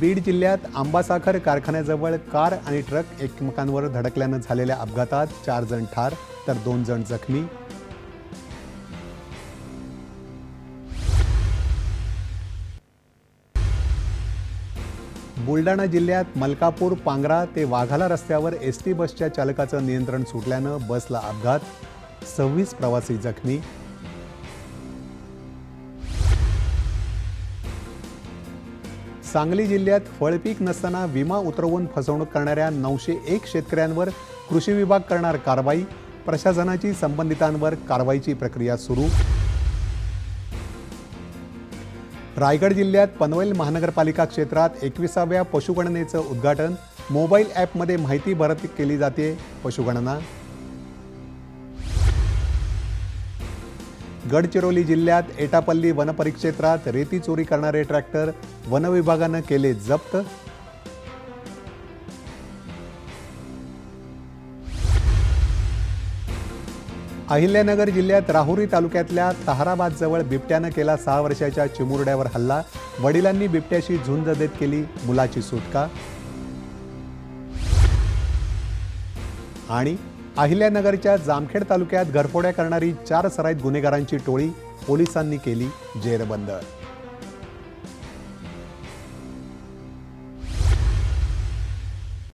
बीड जिल्ह्यात आंबासाखर कारखान्याजवळ कार आणि ट्रक एकमेकांवर धडकल्यानं झालेल्या अपघातात चार जण ठार तर दोन जण जखमी. बुलढाणा जिल्ह्यात मलकापूर पांग्रा ते वाघाला रस्त्यावर एस टी बसच्या चालकाचं नियंत्रण सुटल्यानं बसला अपघात. सव्वीस प्रवासी जखमी. सांगली जिल्ह्यात फळपीक नसताना विमा उतरवून फसवणूक करणाऱ्या नऊशे एक शेतकऱ्यांवर कृषी विभाग करणार कारवाई प्रशासनाची संबंधितांवर कारवाईची प्रक्रिया सुरू. रायगड जिल्ह्यात पनवेल महानगरपालिका क्षेत्रात एकविसाव्या पशुगणनेचं उद्घाटन मोबाईल ॲपमध्ये माहिती भरती केली जाते पशुगणना गडचिरोली जिल्ह्यात एटापल्ली वनपरिक्षेत्रात रेती चोरी करणारे ट्रॅक्टर वनविभागानं केले जप्त. अहिल्यानगर जिल्ह्यात राहुरी तालुक्यातल्या तहाराबादजवळ बिबट्यानं केला सहा वर्षाच्या चिमुरड्यावर हल्ला. वडिलांनी बिबट्याशी झुंज देत केली मुलाची सुटका. आणि अहिल्यानगरच्या जामखेड तालुक्यात घरफोड्या करणारी चार सराईत गुन्हेगारांची टोळी पोलिसांनी केली जेरबंद.